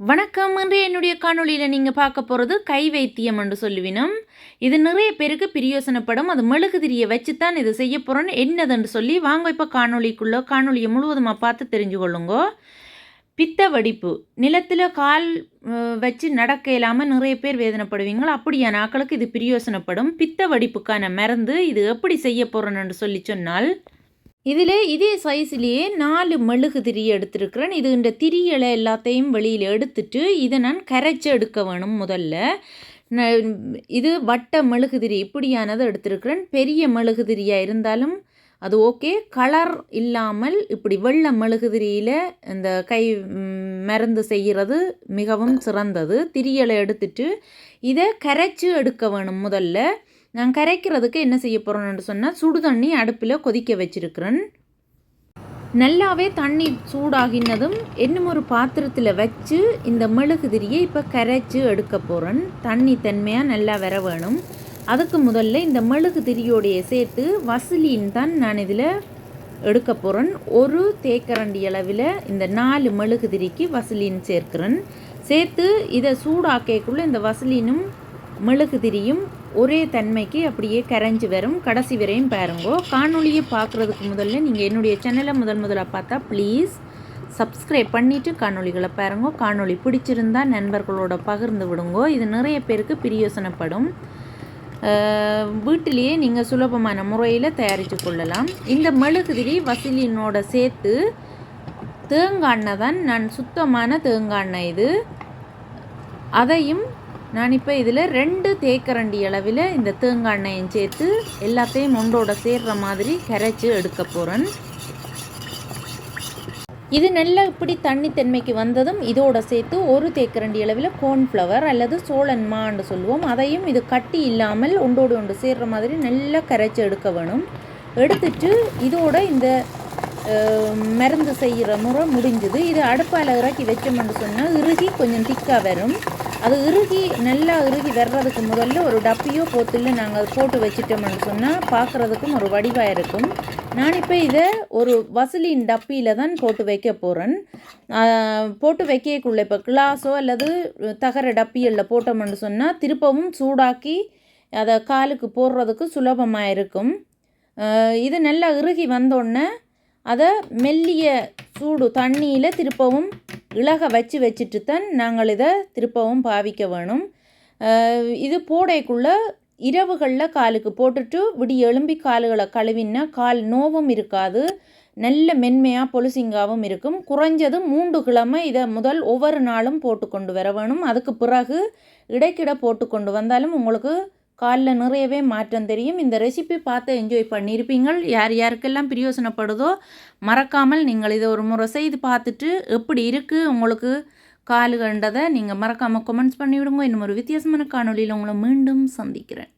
வணக்கம். என்று என்னுடைய காணொளியில் நீங்கள் பார்க்க போகிறது கை வைத்தியம் என்று சொல்லுவினம் இது நிறைய பேருக்கு பிரியோசனப்படும். அது மெழுகுதிரியை வச்சு தான் இது செய்ய போகிறோன்னு என்னதுன்னு சொல்லி வாங்க இப்போ காணொளிக்குள்ளே காணொலியை முழுவதுமாக பார்த்து தெரிஞ்சு கொள்ளுங்கோ. பித்த வடிப்பு நிலத்தில் கால் வச்சு நடக்க இல்லாமல் நிறைய பேர் வேதனைப்படுவீங்களோ? அப்படியான ஆக்களுக்கு இது பிரியோசனப்படும். பித்த வடிப்புக்கான மருந்து இது எப்படி செய்ய போகிறோன்னு சொல்லி சொன்னால் இதில் இதே சைஸ்லேயே நாலு மெழுகு திரி எடுத்திருக்கிறேன். இது இந்த திரிகளை எல்லாத்தையும் வெளியில் எடுத்துட்டு இதை நான் கரைச்சி எடுக்க வேணும் முதல்ல. இது வட்ட மெழுகுதிரி இப்படியானது எடுத்திருக்கிறேன். பெரிய மெழுகுதிரியாக இருந்தாலும் அது ஓகே. கலர் இல்லாமல் இப்படி வெள்ளை மெழுகுதிரியில் இந்த கை மருந்து செய்கிறது மிகவும் சிறந்தது. திரியலை எடுத்துட்டு இதை கரைச்சி எடுக்க வேணும் முதல்ல. நான் கரைக்கிறதுக்கு என்ன செய்ய போகிறேன்னு சொன்னால் சுடு தண்ணி அடுப்பில் கொதிக்க வச்சுருக்கிறேன். நல்லாவே தண்ணி சூடாகினதும் இன்னும் ஒரு பாத்திரத்தில் வச்சு இந்த மெழுகுதிரியை இப்போ கரைச்சி எடுக்க போகிறேன் தண்ணி தன்மையாக நல்லா வர வேணும். அதுக்கு முதல்ல இந்த மெழுகுதிரியோடைய சேர்த்து வசலின் தான் நான் இதில் எடுக்க போகிறேன் ஒரு தேக்கரண்டி அளவில் இந்த நாலு மெழுகுதிரிக்கு வசலின் சேர்க்கிறேன். சேர்த்து இதை சூடாக்கக்குள்ளே இந்த வசலினும் மெழுகுதிரியும் ஒரே தன்மைக்கு அப்படியே கரைஞ்சி வரும். கடைசி வரையும் பாருங்கோ. காணொலியை பார்க்குறதுக்கு முதல்ல நீங்கள் என்னுடைய சேனலை முதல் முதலாக பார்த்தா ப்ளீஸ் சப்ஸ்கிரைப் பண்ணிவிட்டு காணொலிகளை பாருங்கோ. காணொலி பிடிச்சிருந்தா நண்பர்களோட பகிர்ந்து விடுங்கோ. இது நிறைய பேருக்கு பிரியோசனப்படும். வீட்டிலேயே நீங்கள் சுலபமான முறையில் தயாரித்து கொள்ளலாம். இந்த மெழுகுதிரி வசிலினோட சேர்த்து தேங்காய் தான் நான் சுத்தமான தேங்காய் இது. அதையும் நான் இப்போ இதில் ரெண்டு தேக்கரண்டி அளவில் இந்த தேங்காய் எண்ணெயும் சேர்த்து எல்லாத்தையும் ஒன்றோட சேர்ற மாதிரி கரைச்சி எடுக்க போகிறேன் இது நல்லா இப்படி தண்ணி தன்மைக்கு வந்ததும் இதோட சேர்த்து ஒரு தேக்கரண்டி அளவில் கோர்ன்ஃப்ளவர் அல்லது சோழன் மான்னு சொல்லுவோம். அதையும் இது கட்டி இல்லாமல் ஒன்றோடு ஒன்று சேர்கிற மாதிரி நல்லா கரைச்சி எடுக்க வேணும். எடுத்துட்டு இதோட இந்த மருந்து செய்கிற முறை முடிஞ்சுது. இது அடுப்பால் இறக்கி வச்சோம்னு சொன்னால் இறுகி கொஞ்சம் திக்காக வரும். அது இறுகி நல்லா இறுகி வர்றதுக்கு முதல்ல ஒரு டப்பியோ போத்துல நாங்கள் அது போட்டு வச்சிட்டோம்னு சொன்னால் பார்க்குறதுக்கும் ஒரு வடிவாக இருக்கும். நான் இப்போ இதை ஒரு வசலின் டப்பியில் தான் போட்டு வைக்க போகிறேன் போட்டு வைக்கக்குள்ள இப்போ கிளாஸோ அல்லது தகர டப்பியில் போட்டோம்னு சொன்னால் திருப்பவும் சூடாக்கி அதை காலுக்கு போடுறதுக்கு சுலபமாக இருக்கும். இது நல்லா இறுகி வந்தோடனே அதை மெல்லிய சூடு தண்ணியில் திருப்பவும் இலக வச்சு வச்சுட்டு தான் நாங்கள் இதை திருப்பவும் பாவிக்க வேணும். இது போடைக்குள்ளே இரவுகளில் காலுக்கு போட்டுட்டு விடிய எழும்பி காலுகளை கழுவினா கால் நோவும் இருக்காது. நல்ல மென்மையாக பொலிசிங்காவும் இருக்கும். குறைஞ்சது மூன்று கிழமை இதை முதல் ஒவ்வொரு நாளும் போட்டு கொண்டு வர வேணும். அதுக்கு பிறகு இடைக்கிட போட்டு கொண்டு வந்தாலும் உங்களுக்கு காலில் நிறையவே மாற்றம் தெரியும். இந்த ரெசிபி பார்த்து என்ஜாய் பண்ணியிருப்பீங்கள். யார் யாருக்கெல்லாம் பிரயோசனப்படுதோ மறக்காமல் நீங்கள் இதை ஒரு முறை செய்து பார்த்துட்டு எப்படி இருக்குது உங்களுக்கு காலு கண்டதை நீங்கள் மறக்காமல் கமெண்ட்ஸ் பண்ணிவிடுங்க. இன்னும் ஒரு வித்தியாசமான காணொலியில் உங்களை மீண்டும் சந்திக்கிறேன்.